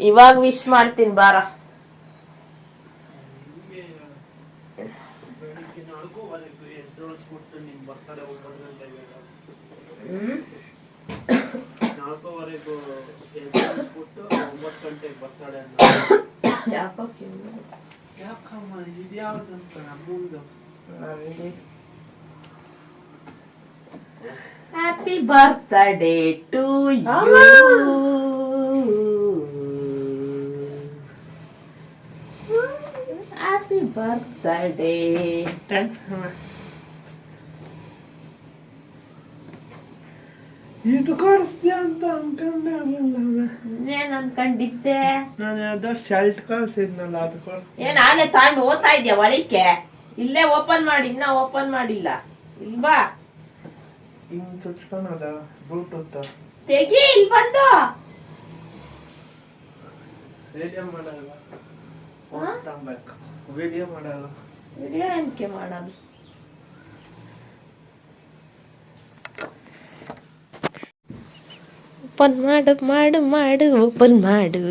ಇವಾಗ ವಿಶ್ ಮಾಡ್ತೀನಿ ಬಾರ ಬೆಳಿಗ್ಗೆ ನಾಲ್ಕೂವರೆಗೂ ಎದ್ದೊಳಿಸ್ಬಿಟ್ಟು ನಿನ್ ಬರ್ತಡೆ ಒಂಬತ್ತು ಗಂಟೆಗೆ ನಾಲ್ಕೂವರೆಗೂ ಎದ್ದೊಳಿಸ್ಬಿಟ್ಟು ಒಂಬತ್ತು ಗಂಟೆಗೆ ಬರ್ತಡೆ ಅಂತ ಯಾಕೋ ಯಾಕಮ್ಮ ಇದ್ಯಾವ್ದಂತ ನಮ್ಮದು happy birthday to happy birthday ಇದು ಕಳಿಸ್ತೀಯ ಅಂತ ಅನ್ಕೊಂಡೆ ಏನ್ ಅನ್ಕೊಂಡಿದ್ದೆ? ನಾನು ಯಾವ್ದೋ ಶರ್ಟ್ ಕಳ್ಸಿದ್ನಲ್ಲ ಅದು ಕಳ್ಸಿ ಏನ್ ಆನೆ ತಾಂಡು ಓದ್ತಾ ಇದ್ಯಾ ಒಳಿಕೆ ಇಲ್ಲೇ ಓಪನ್ ಮಾಡಿ ಇನ್ನ ಓಪನ್ ಮಾಡಿಲ್ಲ. ಇಲ್ವಾ? ಹಿಂಗ್ ಚುಚ್ಕೊಳದ ಬ್ಲೂಟೂತ್ ತೆಗಿ ಇಲ್ಲಿ ಬಂದು. ರೇಡಿಯೋ ಮಾಡಲ್ಲ. ತಗೋಬೇಕು. ವಿಡಿಯೋ ಮಾಡಲ್ಲ. ವಿಡಿಯೋ ಏನಕ್ಕೆ ಮಾಡೋದು? ಓಪನ್ ಮಾಡು ಮಾಡು ಮಾಡು ಓಪನ್ ಮಾಡು.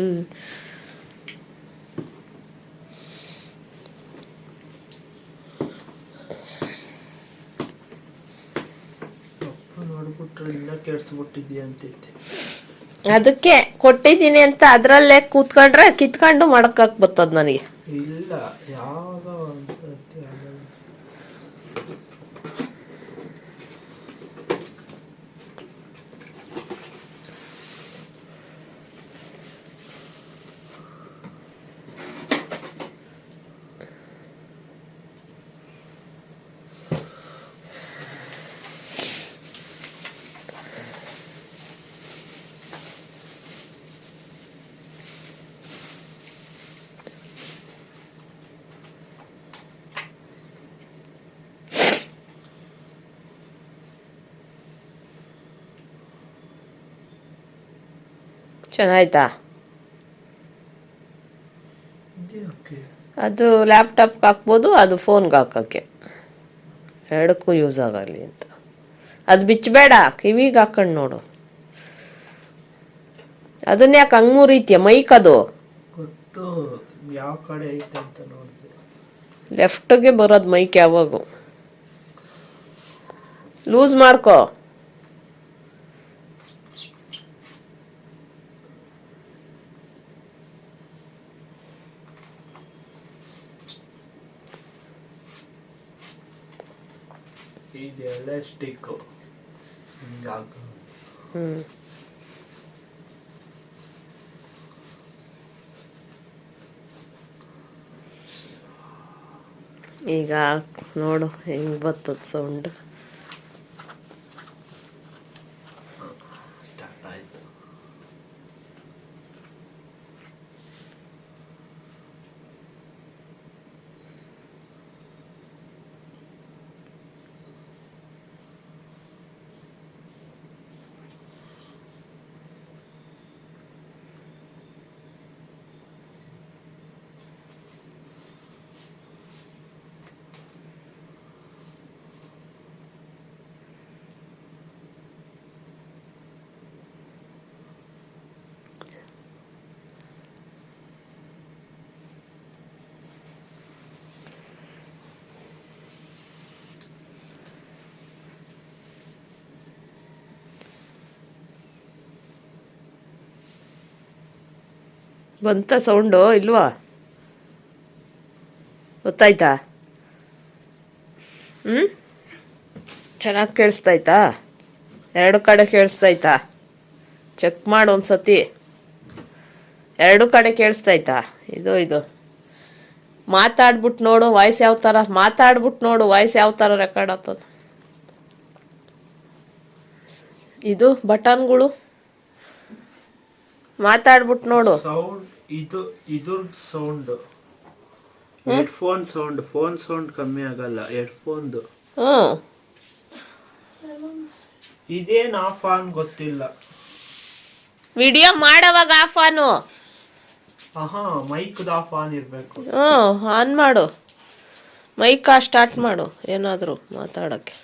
ಕೆಡ್ಸ್ಬಿಟ್ಟಿದ್ಯಾ ಅಂತೈತೆ ಅದಕ್ಕೆ ಕೊಟ್ಟಿದ್ದೀನಿ ಅಂತ ಅದರಲ್ಲೇ ಕೂತ್ಕೊಂಡ್ರೆ ಕಿತ್ಕೊಂಡು ಮಡಕಕ್ ಬರ್ತದ ನನಗೆ. ಇಲ್ಲ ಯಾವ್ದೋ ಒಂದು ಸತಿ ಆಮೇಲೆ ಚೆನ್ನಾಯ್ತಾ? ಅದು ಲ್ಯಾಪ್ಟಾಪ್ಗೆ ಹಾಕ್ಬೋದು ಅದು ಫೋನ್ಗೆ ಹಾಕೋಕ್ಕೆ ಎರಡಕ್ಕೂ ಯೂಸ್ ಆಗಲಿ ಅಂತ. ಅದು ಬಿಚ್ಚಬೇಡ ಕಿವಿಗೆ ಹಾಕೊಂಡು ನೋಡು. ಅದನ್ನ ಯಾಕೆ ಹಂಗ್ ಮುರಿತೀಯ ಮೈಕ್ ಅದು. ಗೊತ್ತು ಯಾವ ಕಡೆ ಐತೆ ಅಂತ ನೋಡಿದೆ. ಲೆಫ್ಟ್ಗೆ ಬರೋದು ಮೈಕ್ ಯಾವಾಗೂ. ಲೂಸ್ ಮಾಡ್ಕೋ. ಇದೆಲ್ಲ ಸ್ಟಿಕ್ಕು ಈಗ ನೋಡು ಹೆಂಗೆ ಬರ್ತದ ಸೌಂಡ್ ಬಂತ ಸೌಂಡು, ಇಲ್ವಾ? ಗೊತ್ತಾಯ್ತಾ? ಹ್ಞೂ ಚೆನ್ನಾಗಿ ಕೇಳಿಸ್ತಾಯ್ತಾ? ಎರಡು ಕಡೆ ಕೇಳಿಸ್ತಾಯ್ತಾ? ಚೆಕ್ ಮಾಡು ಒಂದು ಸತಿ ಎರಡು ಕಡೆ ಕೇಳಿಸ್ತಾಯ್ತಾ? ಇದು ಇದು. ಮಾತಾಡ್ಬಿಟ್ಟು ನೋಡು ವಾಯ್ಸ್ ಯಾವ ಥರ ಮಾತಾಡ್ಬಿಟ್ಟು ನೋಡು ವಾಯ್ಸ್ ಯಾವ ಥರ ರೆಕಾರ್ಡ್ ಆಗ್ತದೆ. ಇದು ಬಟನ್ಗಳು. ಮಾತಾಡ್ಬಿಟ್ಟು ನೋಡು. ಸೌಂಡ್ ಇದು ಇದ್ರ sound headphone sound phone sound ಕಮ್ಮಿ ಆಗಲ್ಲ ಹೆಡ್ಫೋನ್ದು ಹ್ಞೂ ಇದೇನ್ ಆಫ್ ಆನ್ ಗೊತ್ತಿಲ್ಲ. ವಿಡಿಯೋ ಮಾಡೋವಾಗ ಆಫ್ ಆನು ಆಹಾ ಮೈಕ್ ಆಫ್ ಆನ್ ಇರ್ಬೇಕು. ಹ್ಞೂ ಆನ್ ಮಾಡು. ಮೈಕ್ ಸ್ಟಾರ್ಟ್ ಮಾಡು ಏನಾದರೂ ಮಾತಾಡೋಕ್ಕೆ.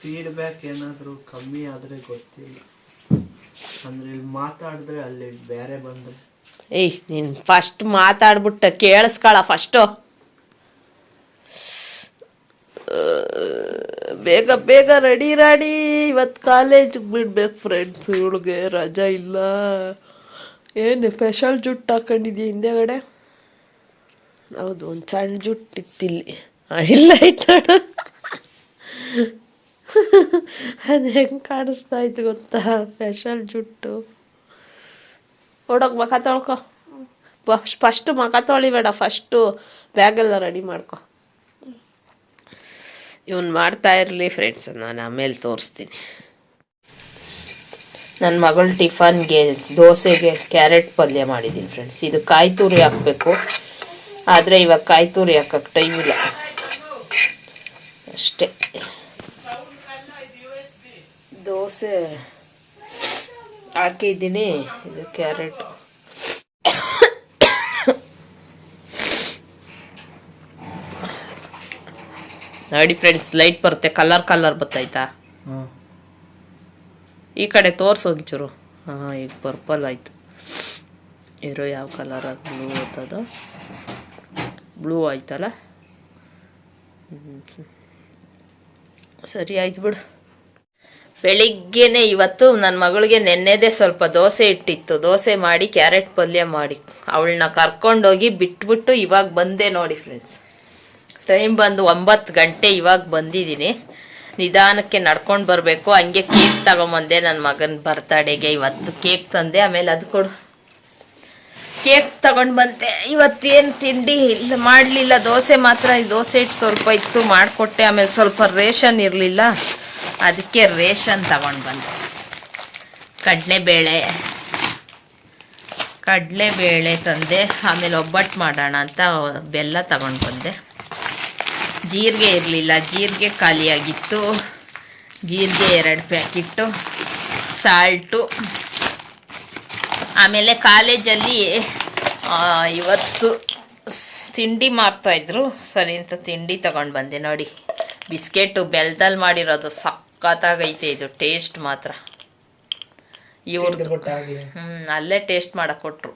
ಫೀಡ್ಬ್ಯಾಕ್ ಏನಾದರೂ ಕಮ್ಮಿ ಆದರೆ ಗೊತ್ತಿಲ್ಲ. ಅಂದರೆ ಇಲ್ಲಿ ಮಾತಾಡಿದ್ರೆ ಅಲ್ಲಿ ಬೇರೆ ಬಂದರೆ. ಏಯ್, ನೀನು ಫಸ್ಟ್ ಮಾತಾಡ್ಬಿಟ್ಟು ಕೇಳಿಸ್ಕೊಳ ಫಸ್ಟು ಬೇಗ ಬೇಗ ರೆಡಿ ರಾಡಿ ಇವತ್ತು ಕಾಲೇಜಿಗೆ ಬಿಡ್ಬೇಕು ಫ್ರೆಂಡ್ಸ್ ಇವಳಿಗೆ ರಜಾ ಇಲ್ಲ. ಏನು ಸ್ಪೆಷಲ್ ಜುಟ್ಟು ಹಾಕೊಂಡಿದ್ಯಾ ಹಿಂದೆಗಡೆ ಹೌದು, ಒಂದು ಸಣ್ಣ ಜುಟ್ಟು ಇತ್ತಿಲ್ಲಿ ಇಲ್ಲ ಆಯ್ತು ಅದು ಹೆಂಗೆ ಕಾಣಿಸ್ತಾ ಇತ್ತು ಗೊತ್ತಾ? ಸ್ಪೆಷಲ್ ಜುಟ್ಟು. ಓಡೋಕ್ ಮಖ ತೊಳ್ಕೊ. ಫಸ್ಟು ಮಖ ತೊಳಿಬೇಡ ಫಸ್ಟು ಬ್ಯಾಗೆಲ್ಲ ರೆಡಿ ಮಾಡ್ಕೊ. ಇವನು ಮಾಡ್ತಾ ಇರಲಿ ಫ್ರೆಂಡ್ಸ್ ನಾನು ಆಮೇಲೆ ತೋರಿಸ್ತೀನಿ. ನನ್ನ ಮಗಳ ಟಿಫನ್ಗೆ, ದೋಸೆಗೆ ಕ್ಯಾರೆಟ್ ಪಲ್ಯ ಮಾಡಿದ್ದೀನಿ ಫ್ರೆಂಡ್ಸ್ ಇದು ಕಾಯಿ ತುರಿ ಹಾಕಬೇಕು. ಆದರೆ ಇವಾಗ ಕಾಯಿ ತುರಿ ಹಾಕಕ್ಕೆ ಟೈಮ್ ಇಲ್ಲ. ಅಷ್ಟೇ. ದೋಸೆ ಹಾಕಿದ್ದೀನಿ. ಇದು ಕ್ಯಾರೆಟ್. ನೋಡಿ ಫ್ರೆಂಡ್ಸ್ ಲೈಟ್ ಬರುತ್ತೆ. ಕಲರ್ ಕಲರ್ ಬತ್ತಾಯ್ತಾ ಈ ಕಡೆ ತೋರ್ಸು ಒಂಚೂರು. ಹಾಂ ಈಗ ಪರ್ಪಲ್ ಆಯ್ತು. ಇರೋ ಯಾವ ಕಲರ್ ಅದು? ಬ್ಲೂ ಅಂತದು. ಬ್ಲೂ ಆಯ್ತಲ್ಲ. ಸರಿ ಆಯ್ತು ಬಿಡು. ಬೆಳಿಗ್ಗೆನೆ ಇವತ್ತು ನನ್ನ ಮಗಳಿಗೆ ನೆನ್ನೆದೇ ಸ್ವಲ್ಪ ದೋಸೆ ಇಟ್ಟಿತ್ತು. ದೋಸೆ ಮಾಡಿ ಕ್ಯಾರೆಟ್ ಪಲ್ಯ ಮಾಡಿ. ಅವಳನ್ನ ಕರ್ಕೊಂಡೋಗಿ ಬಿಟ್ಬಿಟ್ಟು ಇವಾಗ ಬಂದೆ ನೋಡಿ ಫ್ರೆಂಡ್ಸ್ ಟೈಮ್ ಬಂದು ಒಂಬತ್ತು ಗಂಟೆ ಇವಾಗ ಬಂದಿದ್ದೀನಿ. ನಿಧಾನಕ್ಕೆ ನಡ್ಕೊಂಡು ಬರಬೇಕು. ಹಂಗೆ ಕೇಕ್ ತಗೊಂಬಂದೆ ನನ್ನ ಮಗನ ಬರ್ತಡೆಗೆ ಇವತ್ತು. ಕೇಕ್ ತಂದೆ, ಆಮೇಲೆ ಅದು ಕೊಡು. ಕೇಕ್ ತಗೊಂಡು ಬಂದೆ. ಇವತ್ತೇನು ತಿಂಡಿ ಇಲ್ಲ, ಮಾಡಲಿಲ್ಲ. ದೋಸೆ ಮಾತ್ರ ದೋಸೆ ಇಟ್ಟು ಸ್ವಲ್ಪ ಇತ್ತು, ಮಾಡಿಕೊಟ್ಟೆ. ಆಮೇಲೆ ಸ್ವಲ್ಪ ರೇಷನ್ ಇರಲಿಲ್ಲ. ಅದಕ್ಕೆ ರೇಷನ್ ತಗೊಂಡು ಬಂದೆ. ಕಡಲೆಬೇಳೆ. ಕಡಲೆಬೇಳೆ ತಂದೆ, ಆಮೇಲೆ ಒಬ್ಬಟ್ಟು ಮಾಡೋಣ ಅಂತ ಬೆಲ್ಲ ತಗೊಂಡು ಬಂದೆ. ಜೀರಿಗೆ ಇರಲಿಲ್ಲ, ಜೀರಿಗೆ ಖಾಲಿಯಾಗಿತ್ತು. ಜೀರಿಗೆ ಎರಡು ಪ್ಯಾಕೆಟ್ಟು, ಸಾಲ್ಟು. ಆಮೇಲೆ ಕಾಲೇಜಲ್ಲಿ ಇವತ್ತು ತಿಂಡಿ ಮಾರ್ತಾಯಿದ್ರು ಸರಿ ಅಂತ ತಿಂಡಿ ತಗೊಂಡು ಬಂದೆ ನೋಡಿ. ಬಿಸ್ಕೆಟು ಬೆಲ್ದಲ್ಲಿ ಮಾಡಿರೋದು ಸಖತ್ತಾಗೈತೆ ಇದು ಟೇಸ್ಟ್ ಮಾತ್ರ. ಇವ್ರದ್ದು ಹ್ಮ್ ಅಲ್ಲೇ ಟೇಸ್ಟ್ ಮಾಡಕ್ ಕೊಟ್ರು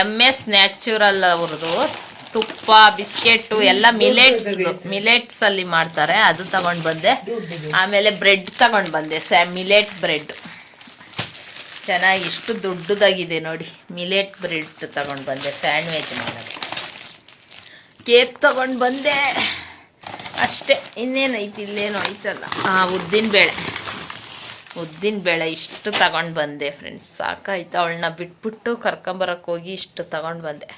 ಎಂ ಎಸ್ ನ್ಯಾಚುರಲ್ ಅವ್ರದ್ದು ತುಪ್ಪ ಬಿಸ್ಕೆಟ್ ಎಲ್ಲ ಮಿಲೆಟ್ಸ್ ಮಿಲೆಟ್ಸ್ ಅಲ್ಲಿ ಮಾಡ್ತಾರೆ ಅದು ತಗೊಂಡ್ ಬಂದೆ. ಆಮೇಲೆ ಬ್ರೆಡ್ ತಗೊಂಡ್ ಬಂದೆ ಸ್ಯಾ ಮಿಲೆಟ್ ಬ್ರೆಡ್ ಚೆನ್ನಾಗಿ ಇಷ್ಟು ದೊಡ್ಡದಾಗಿದೆ ನೋಡಿ ಮಿಲೆಟ್ ಬ್ರೆಡ್ ತಗೊಂಡ್ ಬಂದೆ ಸ್ಯಾಂಡ್ವಿಚ್ ಮಾಡೋದು ಕೇಕ್ ತಗೊಂಡ್ ಬಂದೆ. ಅಷ್ಟೇ, ಇನ್ನೇನು ಐತಿ, ಇಲ್ಲೇನೋ ಐತಲ್ಲ. ಹಾಂ ಉದ್ದಿನ ಬೇಳೆ. ಉದ್ದಿನ ಬೇಳೆ ಇಷ್ಟು ತಗೊಂಡು ಬಂದೆ ಫ್ರೆಂಡ್ಸ್ ಸಾಕಾಯ್ತು, ಅವಳನ್ನ ಬಿಟ್ಬಿಟ್ಟು ಕರ್ಕೊಂಬರಕ್ಕೆ ಹೋಗಿ ಇಷ್ಟು ತಗೊಂಡು ಬಂದೆ.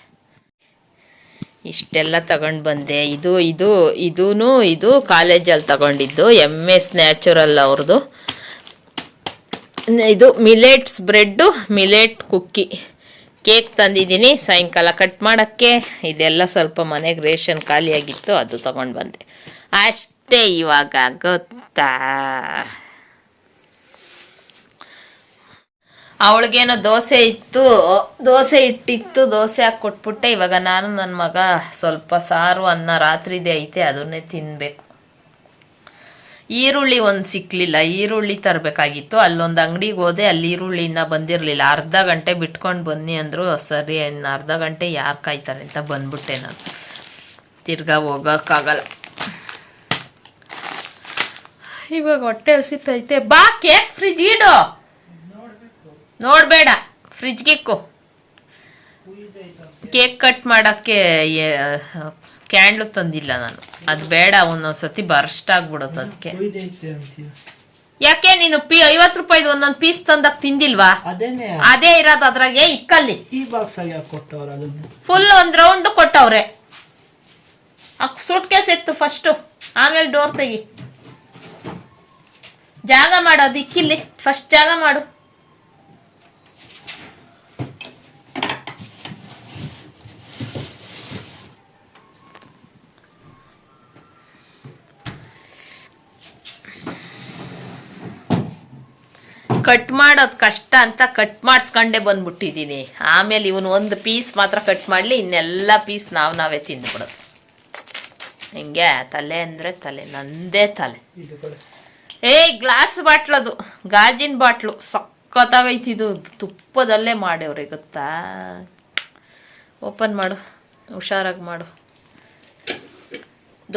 ಇಷ್ಟೆಲ್ಲ ತಗೊಂಡು ಬಂದೆ. ಇದು ಇದು ಇದೂ ಇದು ಕಾಲೇಜಲ್ಲಿ ತಗೊಂಡಿದ್ದು ಎಂ ಎಸ್ ನ್ಯಾಚುರಲ್ ಅವ್ರದ್ದು ಇದು millets bread millet cookie cake ತಂದಿದ್ದೀನಿ. ಸಾಯಂಕಾಲ ಕಟ್ ಮಾಡೋಕ್ಕೆ. ಇದೆಲ್ಲ ಸ್ವಲ್ಪ ಮನೆಗೆ ರೇಷನ್ ಖಾಲಿಯಾಗಿತ್ತು, ಅದು ತೊಗೊಂಡು ಬಂದೆ. ಅಷ್ಟೇ ಇವಾಗ ಗೊತ್ತಾ? ಅವಳಿಗೇನೋ ದೋಸೆ ಇತ್ತು, ದೋಸೆ ಇಟ್ಟಿತ್ತು, ದೋಸೆ ಹಾಕಿ ಕೊಟ್ಬಿಟ್ಟೆ. ಇವಾಗ ನಾನು ನನ್ನ ಮಗ ಸ್ವಲ್ಪ ಸಾರು, ಅನ್ನ ರಾತ್ರಿದೇ ಐತೆ, ಅದನ್ನೇ ತಿನ್ಬೇಕು. ಈರುಳ್ಳಿ ಒಂದು ಸಿಕ್ಕಲಿಲ್ಲ ಈರುಳ್ಳಿ ತರಬೇಕಾಗಿತ್ತು. ಅಲ್ಲೊಂದು ಅಂಗಡಿಗೆ ಹೋದೆ, ಅಲ್ಲಿ ಈರುಳ್ಳಿ ಬಂದಿರಲಿಲ್ಲ. ಅರ್ಧ ಗಂಟೆ ಬಿಟ್ಕೊಂಡು ಬನ್ನಿ ಅಂದರು, ಸರಿ, ಇನ್ನು ಅರ್ಧ ಗಂಟೆ ಯಾರು ಕಾಯ್ತಾರೆ ಅಂತ ಬಂದ್ಬಿಟ್ಟೆ ನಾನು. ತಿರ್ಗಾ ಹೋಗೋಕ್ಕಾಗಲ್ಲ. ಇವಾಗ ಹೊಟ್ಟೆ ಹಸಿತೈತೆ. ಬಾ, ಕೇಕ್ ಫ್ರಿಜ್ ಇಡು. ನೋಡಬೇಡ ಫ್ರಿಜ್ಗಿಕ್ಕು ಕೇಕ್ ಕಟ್ ಮಾಡೋಕ್ಕೆ ಕ್ಯಾಂಡ್ಲು ತಂದಿಲ್ಲ ನಾನು. ಅದು ಬೇಡ ಒಂದೊಂದ್ಸತಿ ಬರ್ಸ್ಟ್ ಆಗ್ಬಿಡುತ್ತೆ ಅದಕ್ಕೆ. ಯಾಕೆ ನೀನು ಪಿ ಐವತ್ತು ರೂಪಾಯಿದು ಒಂದೊಂದು ಪೀಸ್ ತಂದಾಗ ತಿಂದಿಲ್ವಾ? ಅದೇನೆ ಅದೇ ಇರೋದು ಅದ್ರಾಗೆ ಇಕ್ಕಲ್ಲಿ. ಈ ಬಾಕ್ಸ್ ಆಗಿ ಯಾಕೆ ಕೊಟ್ಟವ್ರ ಅದನ್ನ? ಫುಲ್ ಒಂದ್ ರೌಂಡ್ ಕೊಟ್ಟವ್ರೆ. ಸೂಟ್ ಕೇಸ್ ಇತ್ತು ಫಸ್ಟ್ ಆಮೇಲೆ ಡೋರ್ ತೆಗಿ. ಜಾಗ ಮಾಡೋದು ಇಕ್ಕಿಲ್ಲಿ ಫಸ್ಟ್ ಜಾಗ ಮಾಡು. ಕಟ್ ಮಾಡೋದು ಕಷ್ಟ ಅಂತ ಕಟ್ ಮಾಡಿಸ್ಕೊಂಡೆ ಬಂದ್ಬಿಟ್ಟಿದ್ದೀನಿ. ಆಮೇಲೆ ಇವನು ಒಂದು ಪೀಸ್ ಮಾತ್ರ ಕಟ್ ಮಾಡಲಿ ಇನ್ನೆಲ್ಲ ಪೀಸ್ ನಾವು ನಾವೇ ತಿಂದ್ಬಿಡೋದು. ಹಿಂಗೆ ತಲೆ ಅಂದರೆ ತಲೆ ನಂದೇ ತಲೆ. ಏಯ್ ಗ್ಲಾಸ್ ಬಾಟ್ಲದು ಗಾಜಿನ ಬಾಟ್ಲು. ಸಕ್ಕತ್ತಾಗೈತಿದು ಇದು. ತುಪ್ಪದಲ್ಲೇ ಮಾಡ್ಯವ್ರಿ ಗೊತ್ತಾ? ಓಪನ್ ಮಾಡು. ಹುಷಾರಾಗಿ ಮಾಡು.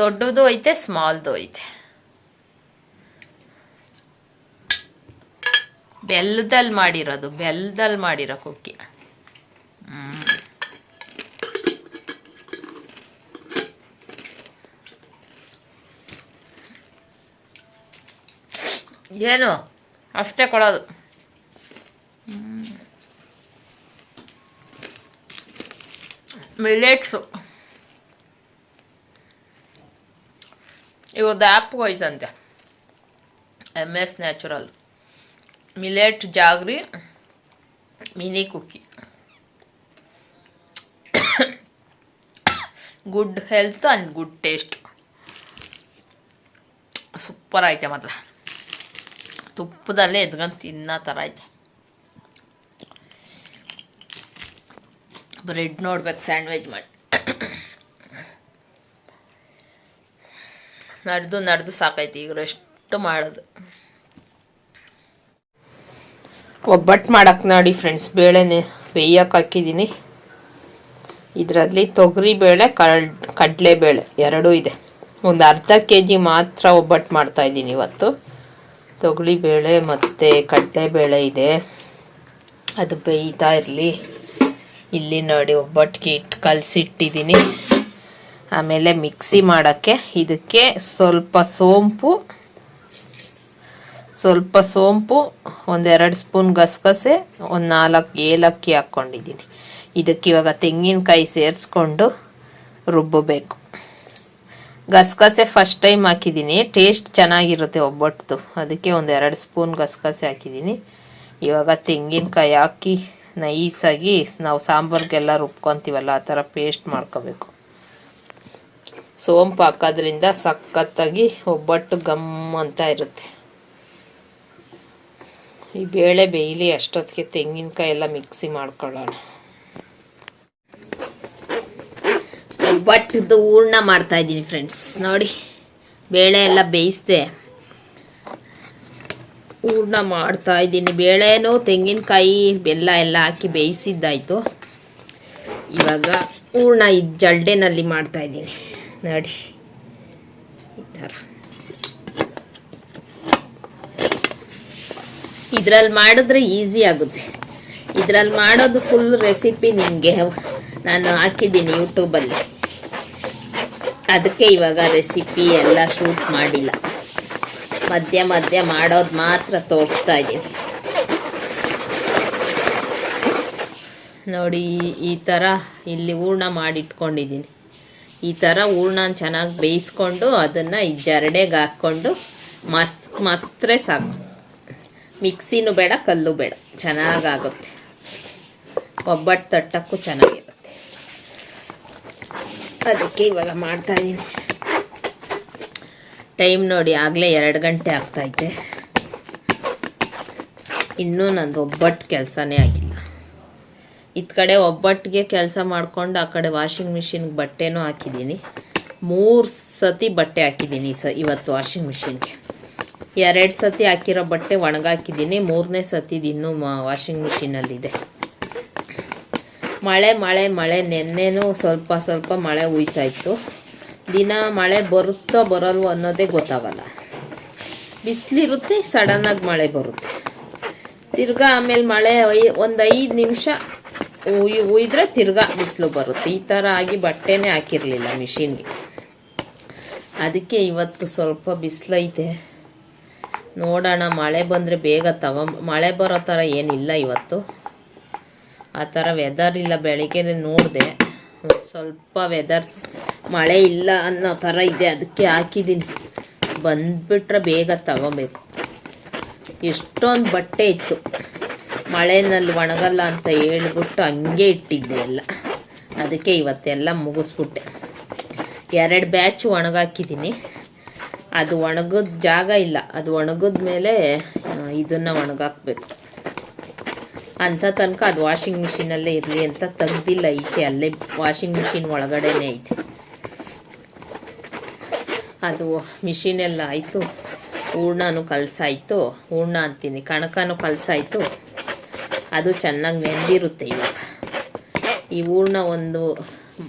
ದೊಡ್ಡದು ಐತೆ ಸ್ಮಾಲ್ದು ಐತೆ. ಬೆಲ್ಲದಲ್ಲಿ ಮಾಡಿರೋದು ಬೆಲ್ಲದಲ್ಲಿ ಮಾಡಿರೋ ಕುಕ್ಕಿ. ಏನು? ಅಷ್ಟೇ ಕೊಡೋದು. ಮಿಲೆಟ್ಸು. ಇವ್ರದ್ದು app ಹೋಯ್ತಂತೆ M S natural. Millet jaggery mini cookie good health and good taste super ಐತೆ ಮಾತ್ರ. ತುಪ್ಪದಲ್ಲೇ ಎದ್ಕೊಂಡು ತಿನ್ನೋ ಥರ ಐತೆ. ಬ್ರೆಡ್ ನೋಡ್ಬೇಕು ಸ್ಯಾಂಡ್ವಿಚ್ ಮಾಡಿ. ನಡೆದು ನಡೆದು ಸಾಕೈತಿ ಈಗ ರೆಸ್ಟ್ ಮಾಡೋದು? ಒಬ್ಬಟ್ಟು ಮಾಡಕ್ಕೆ ನೋಡಿ ಫ್ರೆಂಡ್ಸ್ ಬೇಳೆನೆ ಬೇಯಕ್ಕೆ ಹಾಕಿದ್ದೀನಿ. ಇದರಲ್ಲಿ ತೊಗರಿ ಬೇಳೆ ಕಡ್ ಕಡಲೆಬೇಳೆ ಎರಡೂ ಇದೆ. ಒಂದು ಅರ್ಧ ಕೆ ಜಿ ಮಾತ್ರ ಒಬ್ಬಟ್ಟು ಮಾಡ್ತಾಯಿದ್ದೀನಿ ಇವತ್ತು. ತೊಗರಿ ಬೇಳೆ ಮತ್ತು ಕಡಲೆಬೇಳೆ ಇದೆ. ಅದು ಬೇಯ್ತಾ ಇರಲಿ. ಇಲ್ಲಿ ನೋಡಿ ಒಬ್ಬಟ್ಟಿಗೆ ಇಟ್ಟು ಕಲಸಿಟ್ಟಿದ್ದೀನಿ. ಆಮೇಲೆ ಮಿಕ್ಸಿ ಮಾಡೋಕ್ಕೆ ಇದಕ್ಕೆ ಸ್ವಲ್ಪ ಸೋಂಪು ಸ್ವಲ್ಪ ಸೋಂಪು ಒಂದೆರಡು ಸ್ಪೂನ್ ಗಸಗಸೆ, ಒಂದು ನಾಲ್ಕು ಏಲಕ್ಕಿ ಹಾಕ್ಕೊಂಡಿದ್ದೀನಿ. ಇದಕ್ಕೆ ಇವಾಗ ತೆಂಗಿನಕಾಯಿ ಸೇರಿಸ್ಕೊಂಡು ರುಬ್ಬಬೇಕು. ಗಸಗಸೆ ಫಸ್ಟ್ ಟೈಮ್ ಹಾಕಿದ್ದೀನಿ. ಟೇಸ್ಟ್ ಚೆನ್ನಾಗಿರುತ್ತೆ ಒಬ್ಬಟ್ಟು. ಅದಕ್ಕೆ ಒಂದೆರಡು ಸ್ಪೂನ್ ಗಸಗಸೆ ಹಾಕಿದ್ದೀನಿ. ಇವಾಗ ತೆಂಗಿನಕಾಯಿ ಹಾಕಿ ನೈಸಾಗಿ ನಾವು ಸಾಂಬಾರ್ಗೆಲ್ಲ ರುಬ್ಕೊತೀವಲ್ಲ, ಆ ಥರ ಪೇಸ್ಟ್ ಮಾಡ್ಕೋಬೇಕು. ಸೋಂಪು ಹಾಕೋದ್ರಿಂದ ಸಖತ್ತಾಗಿ ಒಬ್ಬಟ್ಟು ಗಮ್ ಅಂತ ಇರುತ್ತೆ. ಈ ಬೇಳೆ ಬೇಯಲಿ ಅಷ್ಟೊತ್ತಿಗೆ ತೆಂಗಿನಕಾಯಿ ಎಲ್ಲ ಮಿಕ್ಸಿ ಮಾಡ್ಕೊಳ್ಳೋಣ. ಒಬ್ಬಟ್ಟದ್ದು ಹೂರ್ಣ ಮಾಡ್ತಾ ಇದ್ದೀನಿ ಫ್ರೆಂಡ್ಸ್ ನೋಡಿ, ಬೇಳೆ ಎಲ್ಲ ಬೇಯಿಸ್ದೆ. ಹೂರ್ಣ ಮಾಡ್ತಾ ಇದ್ದೀನಿ. ಬೇಳೆನೂ ತೆಂಗಿನಕಾಯಿ ಬೆಲ್ಲ ಎಲ್ಲ ಹಾಕಿ ಬೇಯಿಸಿದ್ದಾಯಿತು. ಇವಾಗ ಹೂರ್ಣ ಈ ಜಲ್ಡೆನಲ್ಲಿ ಮಾಡ್ತಾ ಇದ್ದೀನಿ. ನೋಡಿ ಈ ಥರ ಇದ್ರಲ್ಲಿ ಮಾಡಿದ್ರೆ ಈಸಿ ಆಗುತ್ತೆ. ಇದ್ರಲ್ಲಿ ಮಾಡೋದು ಫುಲ್ ರೆಸಿಪಿ ನಿಮಗೆ ನಾನು ಹಾಕಿದ್ದೀನಿ ಯೂಟ್ಯೂಬಲ್ಲಿ ಅದಕ್ಕೆ ಇವಾಗ ರೆಸಿಪಿ ಎಲ್ಲ ಶೂಟ್ ಮಾಡಿಲ್ಲ. ಮಧ್ಯ ಮಧ್ಯ ಮಾಡೋದು ಮಾತ್ರ ತೋರಿಸ್ತಾ ಇದ್ದೀನಿ. ನೋಡಿ, ಈ- ಥರ ಇಲ್ಲಿ ಹೂರ್ಣ ಮಾಡಿಟ್ಕೊಂಡಿದ್ದೀನಿ. ಈ ಥರ ಹೂರ್ಣ ಚೆನ್ನಾಗಿ ಬೇಯಿಸ್ಕೊಂಡು ಅದನ್ನು ಈ ಜರಡೆಗೆ ಹಾಕ್ಕೊಂಡು ಮಸ್ತ್ ಮಸ್ತ್ರೆ ಸಾಕು. ಮಿಕ್ಸಿನೂ ಬೇಡ, ಕಲ್ಲು ಬೇಡ. ಚೆನ್ನಾಗಾಗುತ್ತೆ. ಒಬ್ಬಟ್ಟು ತಟ್ಟಕ್ಕೂ ಚೆನ್ನಾಗಿರುತ್ತೆ. ಅದಕ್ಕೆ ಇವಾಗ ಮಾಡ್ತಾ ಇದ್ದೀನಿ. ಟೈಮ್ ನೋಡಿ, ಆಗಲೇ ಎರಡು ಗಂಟೆ ಆಗ್ತೈತೆ ಇನ್ನೂ ನಂದು ಒಬ್ಬಟ್ಟು ಕೆಲಸನೇ ಆಗಿಲ್ಲ. ಇತ್ ಕಡೆ ಒಬ್ಬಟ್ಟಿಗೆ ಕೆಲಸ ಮಾಡ್ಕೊಂಡು, ಆ ಕಡೆ ವಾಷಿಂಗ್ ಮಿಷಿನ್ಗೆ ಬಟ್ಟೆನೂ ಹಾಕಿದ್ದೀನಿ. ಮೂರು ಸತಿ ಬಟ್ಟೆ ಹಾಕಿದ್ದೀನಿ ಸ, ಇವತ್ತು ವಾಷಿಂಗ್ ಮಿಷಿನ್ಗೆ. ಎರಡು ಸತಿ ಹಾಕಿರೋ ಬಟ್ಟೆ ಒಣಗಾಕಿದ್ದೀನಿ. ಮೂರನೇ ಸತಿದು ಇನ್ನೂ ವಾಷಿಂಗ್ ಮಿಷಿನಲ್ಲಿದೆ ಮಳೆ ಮಳೆ ಮಳೆ. ನೆನ್ನೆನೂ ಸ್ವಲ್ಪ ಸ್ವಲ್ಪ ಮಳೆ ಹುಯ್ತಾ ಇತ್ತು ದಿನ ಮಳೆ ಬರುತ್ತೋ ಬರಲ್ವೋ ಅನ್ನೋದೇ ಗೊತ್ತಾಗಲ್ಲ. ಬಿಸಿಲಿರುತ್ತೆ ಸಡನ್ನಾಗಿ ಮಳೆ ಬರುತ್ತೆ. ತಿರ್ಗಾ ಆಮೇಲೆ ಮಳೆ ಒಂದು ಐದು ನಿಮಿಷ ಉಯ್, ಉಯ್ದ್ರೆ ತಿರ್ಗಾ ಬಿಸಿಲು ಬರುತ್ತೆ. ಈ ಥರ ಆಗಿ ಬಟ್ಟೆನೇ ಹಾಕಿರಲಿಲ್ಲ ಮಿಷಿನ್ಗೆ ಅದಕ್ಕೆ ಇವತ್ತು ಸ್ವಲ್ಪ ಬಿಸಿಲೈತೆ. ನೋಡೋಣ, ಮಳೆ ಬಂದರೆ ಬೇಗ ತಗೊಂಬ ಮಳೆ ಬರೋ ಥರ ಏನಿಲ್ಲ ಇವತ್ತು. ಆ ಥರ ವೆದರ್ ಇಲ್ಲ ಬೆಳಗ್ಗೆ ನೋಡಿದೆ. ಸ್ವಲ್ಪ ವೆದರ್ ಮಳೆ ಇಲ್ಲ ಅನ್ನೋ ಥರ ಇದೆ, ಅದಕ್ಕೆ ಹಾಕಿದ್ದೀನಿ. ಬಂದುಬಿಟ್ರೆ ಬೇಗ ತಗೋಬೇಕು. ಎಷ್ಟೊಂದು ಬಟ್ಟೆ ಇತ್ತು. ಮಳೆನಲ್ಲಿ ಒಣಗಲ್ಲ ಅಂತ ಹೇಳ್ಬಿಟ್ಟು ಹಂಗೆ ಇಟ್ಟಿದ್ದೆ ಎಲ್ಲ. ಅದಕ್ಕೆ ಇವತ್ತೆಲ್ಲ ಮುಗಿಸ್ಬಿಟ್ಟೆ. ಎರಡು ಬ್ಯಾಚ್ ಒಣಗಾಕಿದ್ದೀನಿ. ಅದು ಒಣಗಿದ ಜಾಗ ಇಲ್ಲ. ಅದು ಒಣಗಿದ ಮೇಲೆ ಇದನ್ನು ಒಣಗಾಕ್ಬೇಕು. ಅಂಥ ತನಕ ಅದು ವಾಷಿಂಗ್ ಮಿಷಿನಲ್ಲೇ ಇರಲಿ ಅಂತ ತೆಗ್ದಿಲ್ಲ ಈಚೆ ಅಲ್ಲೇ ವಾಷಿಂಗ್ ಮಿಷಿನ್ ಒಳಗಡೆನೇ ಐತೆ. ಅದು ಮಿಷಿನೆಲ್ಲ ಆಯಿತು. ಹೂರ್ಣನೂ ಕಲಸಾಯಿತು. ಹೂರ್ಣ ಅಂತೀನಿ. ಕಣಕನೂ ಕಲಸಾಯಿತು. ಅದು ಚೆನ್ನಾಗಿ ನೆಂದಿರುತ್ತೆ ಇವಾಗ. ಈ ಹೂರ್ಣ ಒಂದು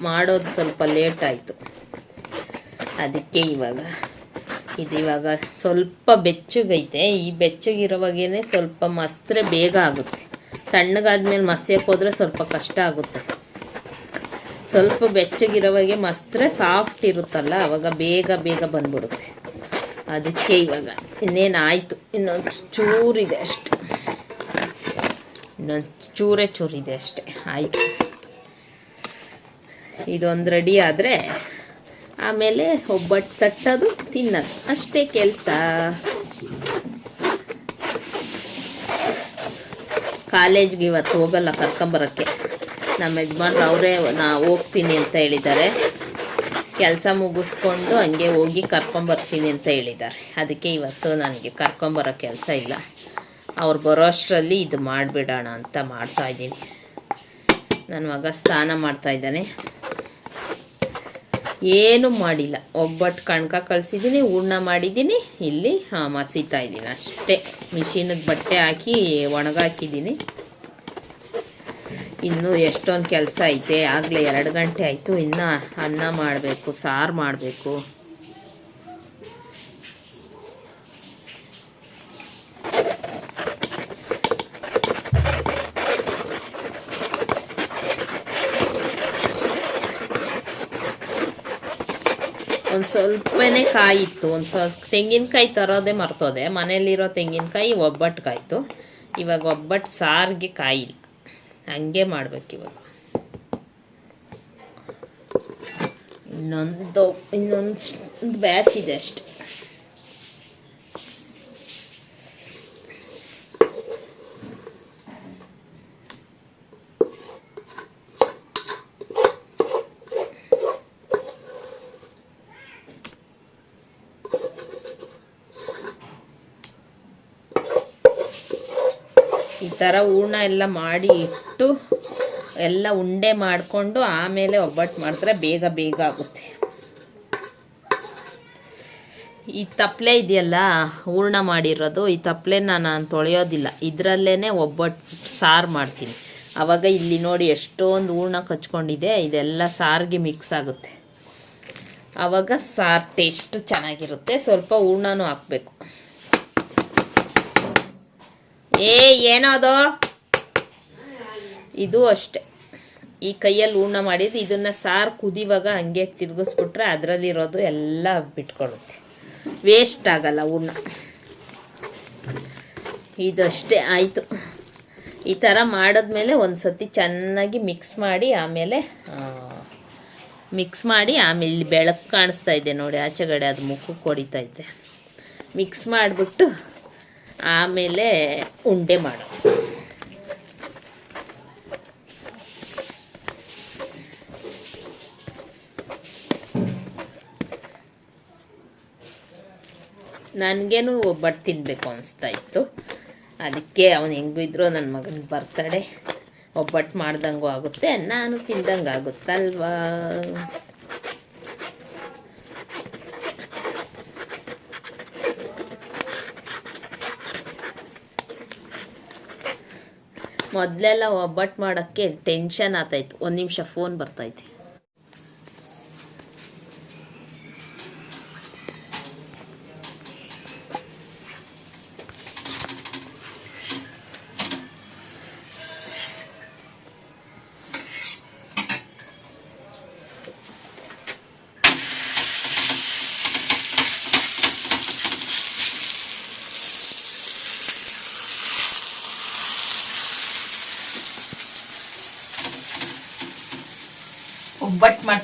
ಮಾಡೋದು ಸ್ವಲ್ಪ ಲೇಟ್ ಆಯಿತು. ಅದಕ್ಕೆ ಇವಾಗ ಇದು ಇವಾಗ ಸ್ವಲ್ಪ ಬೆಚ್ಚಗೈತೆ. ಈ ಬೆಚ್ಚಗಿರೋವಾಗೇನೆ ಸ್ವಲ್ಪ ಮಸ್ತ್ರೆ ಬೇಗ ಆಗುತ್ತೆ. ತಣ್ಣಗಾದ್ಮೇಲೆ ಮಸ್ಯಕ್ಕೆ ಹೋದ್ರೆ ಸ್ವಲ್ಪ ಕಷ್ಟ ಆಗುತ್ತೆ. ಸ್ವಲ್ಪ ಬೆಚ್ಚಗಿರೋವಾಗೆ ಮಸ್ತ್ರೆ ಸಾಫ್ಟ್ ಇರುತ್ತಲ್ಲ, ಅವಾಗ ಬೇಗ ಬೇಗ ಬಂದ್ಬಿಡುತ್ತೆ. ಅದಕ್ಕೆ ಇವಾಗ ಇನ್ನೇನು ಆಯಿತು? ಇನ್ನೊಂದು ಚೂರಿದೆ ಅಷ್ಟೆ. ಇನ್ನೊಂದು ಚೂರೇ ಚೂರಿದೆ ಅಷ್ಟೆ. ಆಯಿತು. ಇದೊಂದು ರೆಡಿ ಆದರೆ ಆಮೇಲೆ ಒಬ್ಬಟ್ಟು ತಟ್ಟೋದು, ತಿನ್ನೋದು. ಅಷ್ಟೇ ಕೆಲಸ. ಕಾಲೇಜ್ಗೆ ಇವತ್ತು ಹೋಗಲ್ಲ ಕರ್ಕೊಂಬರೋಕ್ಕೆ. ನಮ್ಮ ಯಜಮಾನ್ರು ಅವರೇ, ನಾ ಹೋಗ್ತೀನಿ ಅಂತ ಹೇಳಿದ್ದಾರೆ. ಕೆಲಸ ಮುಗಿಸ್ಕೊಂಡು ಹಂಗೆ ಹೋಗಿ ಕರ್ಕೊಂಬರ್ತೀನಿ ಅಂತ ಹೇಳಿದ್ದಾರೆ. ಅದಕ್ಕೆ ಇವತ್ತು ನನಗೆ ಕರ್ಕೊಂಬರೋ ಕೆಲಸ ಇಲ್ಲ. ಅವ್ರು ಬರೋ ಅಷ್ಟರಲ್ಲಿ ಇದು ಮಾಡಿಬಿಡೋಣ ಅಂತ ಮಾಡ್ತಾ ಇದ್ದೀನಿ. ನನ್ನ ಮಗ ಸ್ನಾನ ಮಾಡ್ತಾ ಇದ್ದಾನೆ. ಏನು ಮಾಡಿಲ್ಲ. ಒಬ್ಬಟ್ಟು ಕಣ್ಕ ಕಳಿಸಿದ್ದೀನಿ, ಹೂರ್ಣ ಮಾಡಿದ್ದೀನಿ. ಇಲ್ಲಿ, ಹಾಂ, ಮಸೀತಾ ಇದ್ದೀನಿ ಅಷ್ಟೇ. ಮಿಷಿನಿಗೆ ಬಟ್ಟೆ ಹಾಕಿ ಒಣಗಾಕಿದ್ದೀನಿ. ಇನ್ನೂ ಎಷ್ಟೊಂದು ಕೆಲಸ ಐತೆ. ಆಗಲೇ ಎರಡು ಗಂಟೆ ಆಯಿತು. ಇನ್ನೂ ಅನ್ನ ಮಾಡಬೇಕು, ಸಾರು ಮಾಡಬೇಕು. ಒಂದು ಸ್ವಲ್ಪನೇ ಕಾಯಿ ಇತ್ತು ಒಂದು ಸ್ವಲ್ಪ ತೆಂಗಿನಕಾಯಿ ತರೋದೇ ಮರ್ತೋದೆ. ಮನೇಲಿರೋ ತೆಂಗಿನಕಾಯಿ ಒಬ್ಬಟ್ಟು ಕಾಯಿತು ಇವಾಗ ಒಬ್ಬಟ್ಟು ಸಾರಿಗೆ ಕಾಯಿ ಇಲ್ಲ ಹಂಗೆ ಮಾಡ್ಬೇಕು ಇವಾಗ. ಇನ್ನೊಂದು ಇನ್ನೊಂದು ಬ್ಯಾಚ್ ಇದೆ ಅಷ್ಟೆ. ಥರ ಹೂರ್ಣ ಎಲ್ಲ ಮಾಡಿ ಇಟ್ಟು ಎಲ್ಲ ಉಂಡೆ ಮಾಡಿಕೊಂಡು ಆಮೇಲೆ ಒಬ್ಬಟ್ಟು ಮಾಡಿದ್ರೆ ಬೇಗ ಬೇಗ ಆಗುತ್ತೆ. ಈ ತಪ್ಪಲೆ ಇದೆಯಲ್ಲ, ಹೂರ್ಣ ಮಾಡಿರೋದು, ಈ ತಪ್ಪಲೆ ನಾನು ತೊಳೆಯೋದಿಲ್ಲ. ಇದರಲ್ಲೇ ಒಬ್ಬಟ್ಟು ಸಾರು ಮಾಡ್ತೀನಿ. ಆವಾಗ ಇಲ್ಲಿ ನೋಡಿ ಎಷ್ಟೊಂದು ಹೂರ್ಣ ಕಚ್ಕೊಂಡಿದೆ, ಇದೆಲ್ಲ ಸಾರಿಗೆ ಮಿಕ್ಸ್ ಆಗುತ್ತೆ. ಆವಾಗ ಸಾರು ಟೇಸ್ಟ್ ಚೆನ್ನಾಗಿರುತ್ತೆ. ಸ್ವಲ್ಪ ಹೂರ್ಣನೂ ಹಾಕಬೇಕು. ಏ ಏನದು ಇದು ಅಷ್ಟೆ. ಈ ಕೈಯಲ್ಲಿ ಹೂರ್ಣ ಮಾಡಿದ್ದು ಇದನ್ನ ಸಾರು ಕುದಿವಾಗ ಹಂಗೆ ತಿರುಗಿಸ್ಬಿಟ್ರೆ ಅದರಲ್ಲಿರೋದು ಎಲ್ಲ ಬಿಟ್ಕೊಳ್ಳುತ್ತೆ ವೇಸ್ಟ್ ಆಗಲ್ಲ ಹೂರ್ಣ. ಇದಷ್ಟೇ ಆಯಿತು. ಈ ಥರ ಮಾಡಿದ್ಮೇಲೆ ಒಂದು ಸತಿ ಚೆನ್ನಾಗಿ ಮಿಕ್ಸ್ ಮಾಡಿ ಆಮೇಲೆ ಮಿಕ್ಸ್ ಮಾಡಿ ಆಮೇಲೆ ಬೆಳಕು ಕಾಣಿಸ್ತಾ ಇದೆ ನೋಡಿ, ಆಚೆಗಡೆ ಅದು ಮುಖಕ್ಕೆ ಹೊಡಿತೈತೆ ಮಿಕ್ಸ್ ಮಾಡಿಬಿಟ್ಟು ಆಮೇಲೆ ಉಂಡೆ ಮಾಡು ನನಗೇನು ಒಬ್ಬಟ್ಟು ತಿನ್ನಬೇಕು ಅನಿಸ್ತಾ ಇತ್ತು. ಅದಕ್ಕೆ ಅವನು ಹೆಂಗಿದ್ರು ನನ್ನ ಮಗನ ಬರ್ತಡೆ ಒಬ್ಬಟ್ಟು ಮಾಡ್ದಂಗೂ ಆಗುತ್ತೆ, ನಾನು ತಿಂದಂಗೆ ಆಗುತ್ತಲ್ವಾ ಮೊದಲೆಲ್ಲ ಒಬ್ಬಟ್ಟು ಮಾಡೋಕ್ಕೆ ಟೆನ್ಷನ್ ಆಗ್ತಾಯಿತ್ತು ಒಂದು ನಿಮಿಷ ಫೋನ್ ಬರ್ತೈತೆ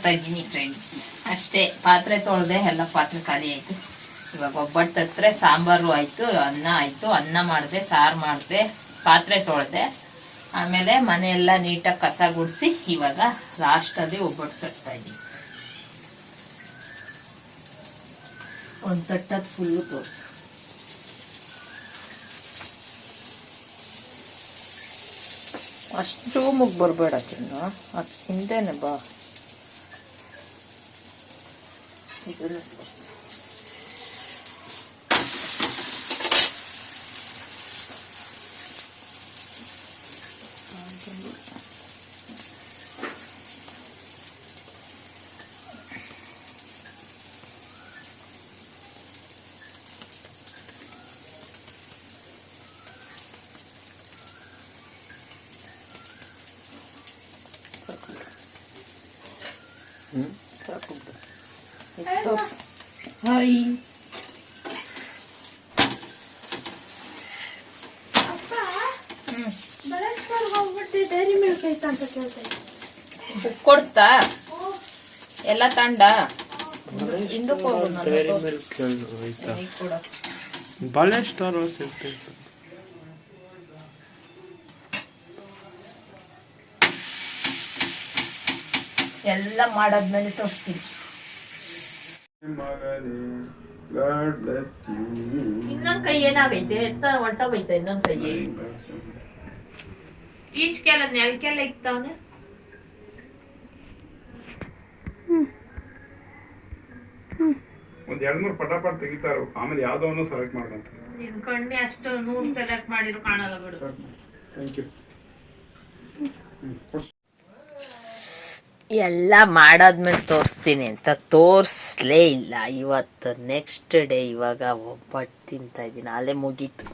ಮಾಡ್ತಾ ಇದ್ದೀನಿ ಫ್ರೆಂಡ್ಸ್ ಅಷ್ಟೇ, ಪಾತ್ರೆ ತೊಳೆದೆ ಎಲ್ಲ ಪಾತ್ರೆ ಖಾಲಿ ಆಯಿತು. ಇವಾಗ ಒಬ್ಬಟ್ಟು ತಟ್ಟರೆ ಸಾಂಬಾರು ಆಯಿತು, ಅನ್ನ ಆಯಿತು. ಅನ್ನ ಮಾಡಿದೆ, ಸಾರು ಮಾಡಿದೆ, ಪಾತ್ರೆ ತೊಳೆದೆ. ಆಮೇಲೆ ಮನೆಯೆಲ್ಲ ನೀಟಾಗಿ ಕಸ ಗುಡಿಸಿ ಇವಾಗ ಲಾಸ್ಟಲ್ಲಿ ಒಬ್ಬಟ್ಟು ತಟ್ತಾ ಇದ್ದೀನಿ. ಒಂದು ತಟ್ಟದ ಫುಲ್ಲು ತೋರಿಸು. ಅಷ್ಟು ಮುಗ್ ಬರಬೇಡ ಚೆನ್ನ. ಅದು ಹಿಂದೆನೆ ಬಾ. ಇದನ್ನ ತೋರ್ಸು. ಸಾಕು ಬಿಡು. ಇದು ತೋರ್ಸು. ಹಾಯ್ ಕೊಡ್ತಾ ಎಲ್ಲ ತಂಡ? ಹಿಂದಕ್ಕೆ ತೋರ್ಸು. ಬಾಳೆ ಸ್ಟಾರ್ ಸಿಗ್ತೈತೆ ಎಲ್ಲ ಮಾಡಾದ್ಮೇಲೆ ತೋರಿಸ್ತೀನಿ. God bless you. ಇನ್ನೊಂದ್ ಕೈ ಏನಾಗೈತೆ? ಎತ್ತ ಹೊಲ್ಟೋಗೈತೆ ಇನ್ನೊಂದ್ ಕೈ ಈಚ್ಕೆಲ್ಲ ನೆಲಕ್ಕೆಲ್ಲ ಇಕ್ತಾವನೆ. ಒಂದ್ ಎರಡ್ ಮೂರ್ ಪಟಾಪಟ್ ತೆಗಿತಾರು. ಆಮೇಲೆ ಯಾವ್ದವನು ಸೆಲೆಕ್ಟ್ ಮಾಡ್ಕೊಂತ. ನಿನ್ ಕಣ್ಣೆ ಅಷ್ಟು ನೂರ್ ಸೆಲೆಕ್ಟ್ ಮಾಡಿದ್ರು ಕಾಣಲ್ಲ ಬಿಡು. ಥ್ಯಾಂಕ್ ಯು ಎಲ್ಲ ಮಾಡಾದ್ಮೇಲೆ ತೋರಿಸ್ತೀನಿ ಅಂತ ತೋರಿಸ್ಲೇ ಇಲ್ಲ. ಇವತ್ತು ನೆಕ್ಸ್ಟ್ ಡೇ ಇವಾಗ ಒಬ್ಬಟ್ಟು ತಿಂತಾ ಇದ್ದೀನಿ. ಅಲ್ಲೇ ಮುಗೀತು.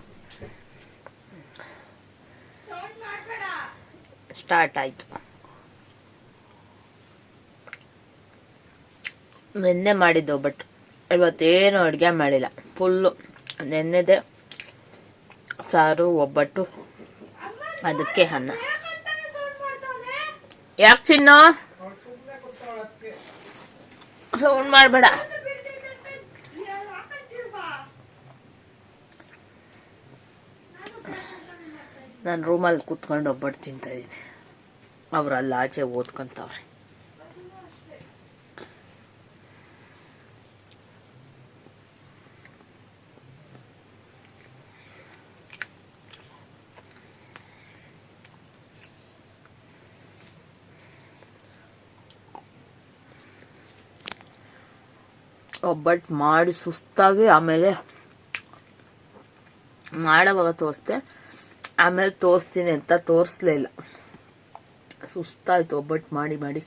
ಸ್ಟಾರ್ಟ್ ಆಯಿತು. ನಿನ್ನೆ ಮಾಡಿದ್ದು ಒಬ್ಬಟ್ಟು. ಇವತ್ತೇನು ಅಡುಗೆ ಮಾಡಿಲ್ಲ. ಫುಲ್ಲು ನೆನ್ನೆದೆ ಸಾರು, ಒಬ್ಬಟ್ಟು, ಅದಕ್ಕೆ ಅನ್ನ. ಯಾಕೆ ಚಿನ್ನ? ಸೌಂಡ್ ಮಾಡಬೇಡ ನಾನು ರೂಮಲ್ಲಿ ಕೂತ್ಕೊಂಡು ಒಬ್ಬಟ್ಟು ತಿಂತಾಯಿದ್ದೀನಿ ಅವ್ರು ಅಲ್ಲಿ ಆಚೆ ಓದ್ಕೊಂತವ್ರೆ. ಒಬ್ಬಟ್ಟು ಮಾಡಿ ಸುಸ್ತಾಗಿ ಆಮೇಲೆ ಮಾಡೋವಾಗ ತೋರಿಸ್ದೆ. ಆಮೇಲೆ ತೋರಿಸ್ತೀನಿ ಅಂತ ತೋರಿಸ್ಲೇ ಇಲ್ಲ. ಸುಸ್ತಾಯ್ತು ಒಬ್ಬಟ್ಟು ಮಾಡಿ ಮಾಡಿ.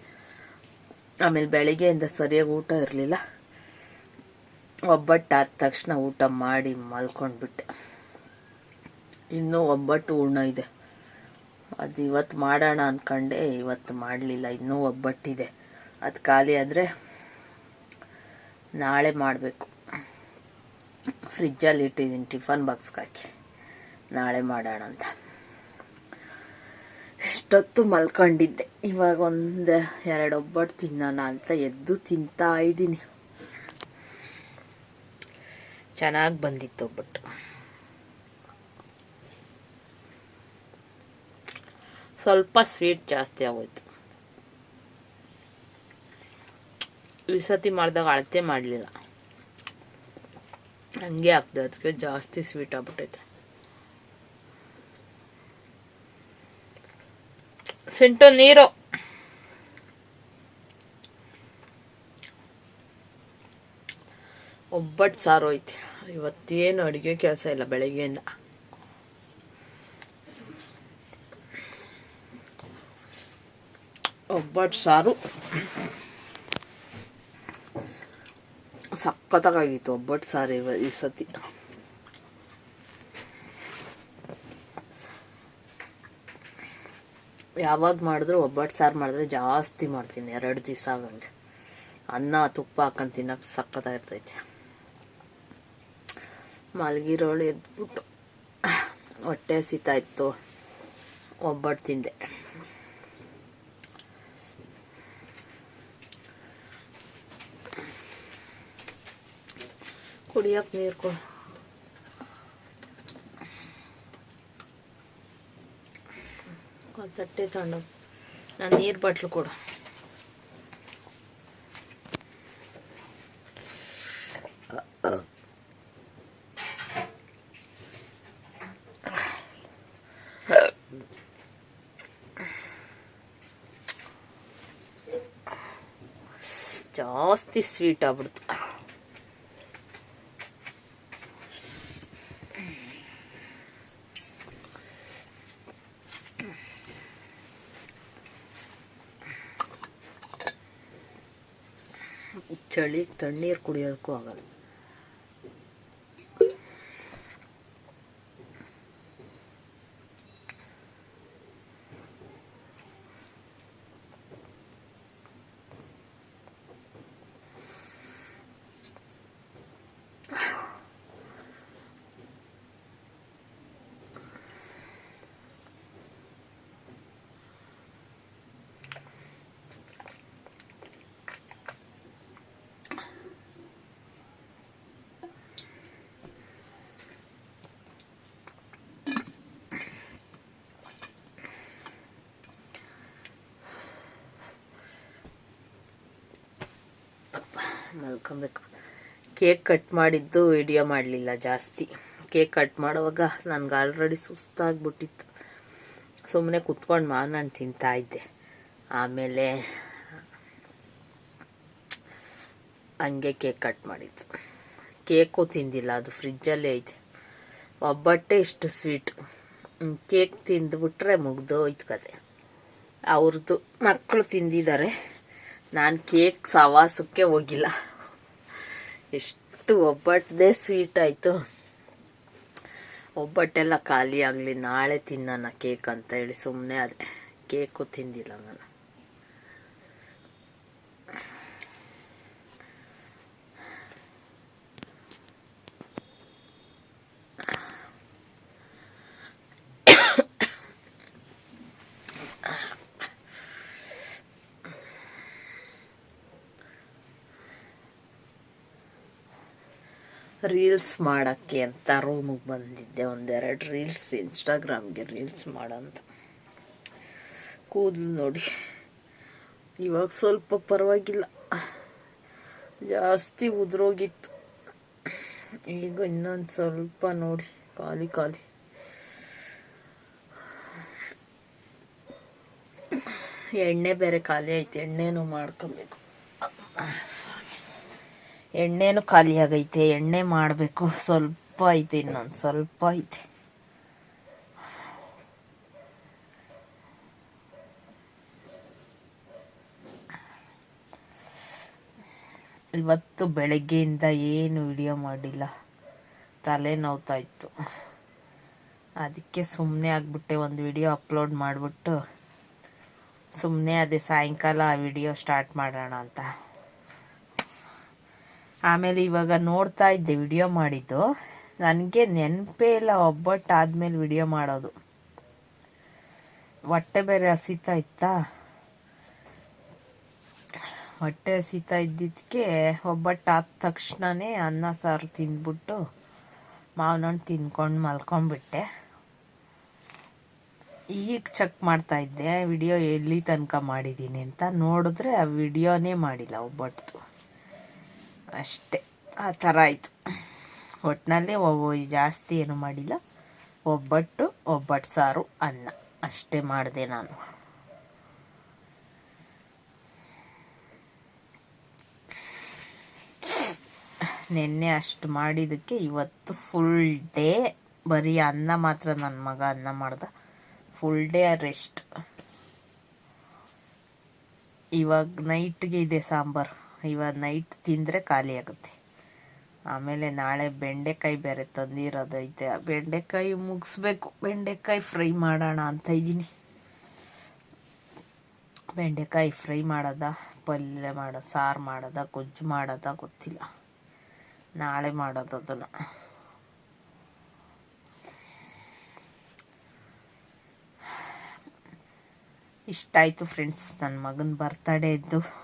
ಆಮೇಲೆ ಬೆಳಿಗ್ಗೆಯಿಂದ ಸರಿಯಾಗಿ ಊಟ ಇರಲಿಲ್ಲ. ಒಬ್ಬಟ್ಟು ಆದ ತಕ್ಷಣ ಊಟ ಮಾಡಿ ಮಲ್ಕೊಂಡ್ಬಿಟ್ಟೆ. ಇನ್ನೂ ಒಬ್ಬಟ್ಟು ಹೂರ್ಣ ಇದೆ. ಅದು ಇವತ್ತು ಮಾಡೋಣ ಅಂದ್ಕೊಂಡೆ ಇವತ್ತು ಮಾಡಲಿಲ್ಲ, ಇನ್ನೂ ಒಬ್ಬಟ್ಟಿದೆ. ಅದು ಖಾಲಿ ಆದರೆ ನಾಳೆ ಮಾಡಬೇಕು. ಫ್ರಿಜ್ಜಲ್ಲಿ ಇಟ್ಟಿದ್ದೀನಿ, ಟಿಫನ್ ಬಾಕ್ಸ್ಗೆ ಹಾಕಿ. ನಾಳೆ ಮಾಡೋಣ ಅಂತ. ಇಷ್ಟೊತ್ತು ಮಲ್ಕೊಂಡಿದ್ದೆ. ಇವಾಗ ಒಂದು ಎರಡು ಒಬ್ಬಟ್ಟು ತಿನ್ನೋಣ ಅಂತ ಎದ್ದು ತಿಂತಾ ಇದ್ದೀನಿ. ಚೆನ್ನಾಗಿ ಬಂದಿತ್ತು ಒಬ್ಬಟ್ಟು. ಸ್ವಲ್ಪ ಸ್ವೀಟ್ ಜಾಸ್ತಿ ಆಗೋಯ್ತು. ಈ ಮಾಡಿದಾಗ ಅಳತೆ ಮಾಡಲಿಲ್ಲ. ಹಂಗೆ ಆಗ್ತದೆ ಅದಕ್ಕೆ ಜಾಸ್ತಿ ಸ್ವೀಟ್ ಆಗ್ಬಿಟ್ಟೈತೆ. ಸಿಂಟು ನೀರು. ಒಬ್ಬಟ್ಟು ಸಾರು ಐತಿ ಇವತ್ತೇನು ಅಡುಗೆ ಕೆಲಸ ಇಲ್ಲ ಬೆಳಗ್ಗೆಯಿಂದ. ಒಬ್ಬಟ್ಟು ಸಾರು. ಸಖತ್ತಾಗಿತ್ತು ಒಬ್ಬಟ್ಟು ಸಾರಿ ಈ ಸತಿ. ಯಾವಾಗ ಮಾಡಿದ್ರು ಒಬ್ಬಟ್ಟು ಸಾರು ಮಾಡಿದ್ರೆ ಜಾಸ್ತಿ ಮಾಡ್ತೀನಿ, ಎರಡು ದಿವಸ ಆಗಂಗೆ ಅನ್ನ, ತುಪ್ಪ ಹಾಕೊಂಡು ತಿನ್ನೋಕೆ ಸಖತ್ತಾಗಿರ್ತೈತೆ. ಮಲಗಿರೋಳು ಎದ್ಬಿಟ್ಟು, ಹೊಟ್ಟೆ ಇತ್ತು ಒಬ್ಬಟ್ಟು ತಿಂದೆ. ಕುಡಿಯೋಕೆ ನೀರು ಕೊಡು ಒಂದು ತಟ್ಟೆ ತಗೊಂಡು ನಾನು ನೀರು ಬಾಟ್ಲು ಕೊಡು ಜಾಸ್ತಿ ಸ್ವೀಟ್ ಆಗ್ಬಿಡ್ತು ಚಳಿ ತಣ್ಣೀರು ಕುಡಿಯೋದಕ್ಕೂ ಆಗಲ್ಲ ಮಲ್ಕೊಬೇಕು ಕೇಕ್ ಕಟ್ ಮಾಡಿದ್ದು ವಿಡಿಯೋ ಮಾಡಲಿಲ್ಲ ಜಾಸ್ತಿ. ಕೇಕ್ ಕಟ್ ಮಾಡುವಾಗ ನನಗೆ ಆಲ್ರೆಡಿ ಸುಸ್ತಾಗ್ಬಿಟ್ಟಿತ್ತು. ಸುಮ್ಮನೆ ಕುತ್ಕೊಂಡು ಮಾ ತಿಂತಾ ಇದ್ದೆ. ಆಮೇಲೆ ಹಂಗೆ ಕೇಕ್ ಕಟ್ ಮಾಡಿದ್ದು. ಕೇಕು ತಿಂದಿಲ್ಲ, ಅದು ಫ್ರಿಜ್ಜಲ್ಲೇ ಐತೆ ಒಬ್ಬಟ್ಟೆ ಇಷ್ಟು ಸ್ವೀಟ್ ಕೇಕ್ ತಿಂದುಬಿಟ್ರೆ ಮುಗ್ದೋಯ್ತು ಕತೆ. ಅವ್ರದ್ದು ಮಕ್ಕಳು ತಿಂದಿದ್ದಾರೆ. ನಾನು ಕೇಕ್ ಸವಾಸಕ್ಕೆ ಹೋಗಿಲ್ಲ. ಎಷ್ಟು ಒಬ್ಬಟ್ಟದೇ ಸ್ವೀಟ್ ಆಯಿತು. ಒಬ್ಬಟ್ಟೆಲ್ಲ ಖಾಲಿ ಆಗಲಿ, ನಾಳೆ ತಿನ್ನೋಣ ಕೇಕ್ ಅಂತ ಹೇಳಿ ಸುಮ್ಮನೆ ಆದರೆ. ಕೇಕು ತಿಂದಿಲ್ಲ ನಾನು. ರೀಲ್ಸ್ ಮಾಡೋಕ್ಕೆ ಅಂತ ರೂಮಿಗೆ ಬಂದಿದ್ದೆ. ಒಂದೆರಡು ರೀಲ್ಸ್ ಇನ್ಸ್ಟಾಗ್ರಾಮ್ಗೆ ರೀಲ್ಸ್ ಮಾಡೋಂತ. ಕೂದಲು ನೋಡಿ. ಇವಾಗ ಸ್ವಲ್ಪ ಪರವಾಗಿಲ್ಲ. ಜಾಸ್ತಿ ಉದುರೋಗಿತ್ತು. ಈಗ ಇನ್ನೊಂದು ಸ್ವಲ್ಪ ನೋಡಿ. ಖಾಲಿ ಖಾಲಿ. ಎಣ್ಣೆ ಬೇರೆ ಖಾಲಿ ಆಯ್ತು. ಎಣ್ಣೆನೂ ಮಾಡ್ಕೊಬೇಕು. ಎಣ್ಣೆನೂ ಖಾಲಿ ಆಗೈತೆ, ಎಣ್ಣೆ ಮಾಡಬೇಕು. ಸ್ವಲ್ಪ ಐತೆ ಇನ್ನೊಂದು ಸ್ವಲ್ಪ ಐತೆ. ಇವತ್ತು ಬೆಳಗ್ಗೆಯಿಂದ ಏನು ವಿಡಿಯೋ ಮಾಡಿಲ್ಲ. ತಲೆ ನೋವ್ತಾ ಇತ್ತು ಅದಕ್ಕೆ ಸುಮ್ಮನೆ ಆಗಿಬಿಟ್ಟೆ ಒಂದು ವಿಡಿಯೋ ಅಪ್ಲೋಡ್ ಮಾಡಿಬಿಟ್ಟು ಸುಮ್ಮನೆ ಅದೇ ಸಾಯಂಕಾಲ ಆ ವಿಡಿಯೋ ಸ್ಟಾರ್ಟ್ ಮಾಡೋಣ ಅಂತ. ಆಮೇಲೆ ಇವಾಗ ನೋಡ್ತಾ ಇದ್ದೆ ವಿಡಿಯೋ ಮಾಡಿದ್ದು. ನನಗೆ ನೆನಪೇ ಇಲ್ಲ ಒಬ್ಬಟ್ಟು ಆದಮೇಲೆ ವಿಡಿಯೋ ಮಾಡೋದು. ಹೊಟ್ಟೆ ಬೇರೆ ಹಸಿತಾ ಇತ್ತಾ? ಹೊಟ್ಟೆ ಹಸಿತಾ ಇದ್ದಿದ್ದಕ್ಕೆ ಒಬ್ಬಟ್ಟು ಆದ ತಕ್ಷಣನೇ ಅನ್ನ, ಸಾರು ತಿಂದ್ಬಿಟ್ಟು ಮಾವಿನ ಹಣ್ಣು ತಿನ್ಕೊಂಡು ಮಲ್ಕೊಂಡ್ಬಿಟ್ಟೆ. ಈಗ ಚೆಕ್ ಮಾಡ್ತಾ ಇದ್ದೆ ವಿಡಿಯೋ ಎಲ್ಲಿ ತನಕ ಮಾಡಿದ್ದೀನಿ ಅಂತ. ನೋಡಿದ್ರೆ ಆ ವಿಡಿಯೋನೇ ಮಾಡಿಲ್ಲ ಒಬ್ಬಟ್ಟು ಅಷ್ಟೇ. ಆ ಥರ ಆಯಿತು. ಒಟ್ಟಿನಲ್ಲಿ ಜಾಸ್ತಿ ಏನು ಮಾಡಿಲ್ಲ. ಒಬ್ಬಟ್ಟು ಒಬ್ಬಟ್ಟು ಸಾರು, ಅನ್ನ. ಅಷ್ಟೇ ಮಾಡಿದೆ ನಾನು. ನಿನ್ನೆ ಅಷ್ಟು ಮಾಡಿದ್ದಕ್ಕೆ ಇವತ್ತು ಫುಲ್ ಡೇ ಬರೀ ಅನ್ನ ಮಾತ್ರ ನನ್ನ ಮಗ ಅನ್ನ ಮಾಡ್ದ. ಫುಲ್ ಡೇ ರೆಸ್ಟ್ ಇವಾಗ ನೈಟ್ಗೆ ಇದೆ ಸಾಂಬಾರು. ಇವಾಗ ನೈಟ್ ತಿಂದರೆ ಖಾಲಿ ಆಗುತ್ತೆ. ಆಮೇಲೆ ನಾಳೆ ಬೆಂಡೆಕಾಯಿ ಬೇರೆ ತಂದಿರೋದೈತೆ. ಬೆಂಡೆಕಾಯಿ ಮುಗಿಸ್ಬೇಕು. ಬೆಂಡೆಕಾಯಿ ಫ್ರೈ ಮಾಡೋಣ ಅಂತ ಇದ್ದೀನಿ. ಬೆಂಡೆಕಾಯಿ ಫ್ರೈ ಮಾಡೋದ, ಪಲ್ಯ ಮಾಡೋ, ಸಾರು ಮಾಡೋದ, ಗೊಜ್ಜು ಮಾಡೋದ ಗೊತ್ತಿಲ್ಲ. ನಾಳೆ ಮಾಡೋದು ಅದನ್ನು. ಇಷ್ಟ ಆಯಿತು ಫ್ರೆಂಡ್ಸ್ ನನ್ನ ಮಗನ ಬರ್ತಡೇ ಇದ್ದು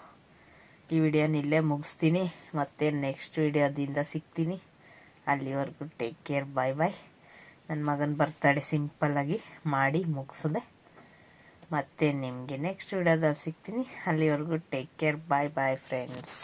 ಈ ವಿಡಿಯೋನ ಇಲ್ಲೇ ಮುಗಿಸ್ತೀನಿ. ಮತ್ತೆ ನೆಕ್ಸ್ಟ್ ವಿಡಿಯೋದಿಂದ ಸಿಗ್ತೀನಿ. ಅಲ್ಲಿವರೆಗೂ ಟೇಕ್ ಕೇರ್ ಬಾಯ್ ಬಾಯ್ ನನ್ನ ಮಗನ ಬರ್ತಡೆ ಸಿಂಪಲ್ಲಾಗಿ ಮಾಡಿ ಮುಗಿಸಿದೆ. ಮತ್ತೆ ನಿಮಗೆ ನೆಕ್ಸ್ಟ್ ವಿಡಿಯೋದಲ್ಲಿ ಸಿಗ್ತೀನಿ. ಅಲ್ಲಿವರೆಗೂ take care bye bye friends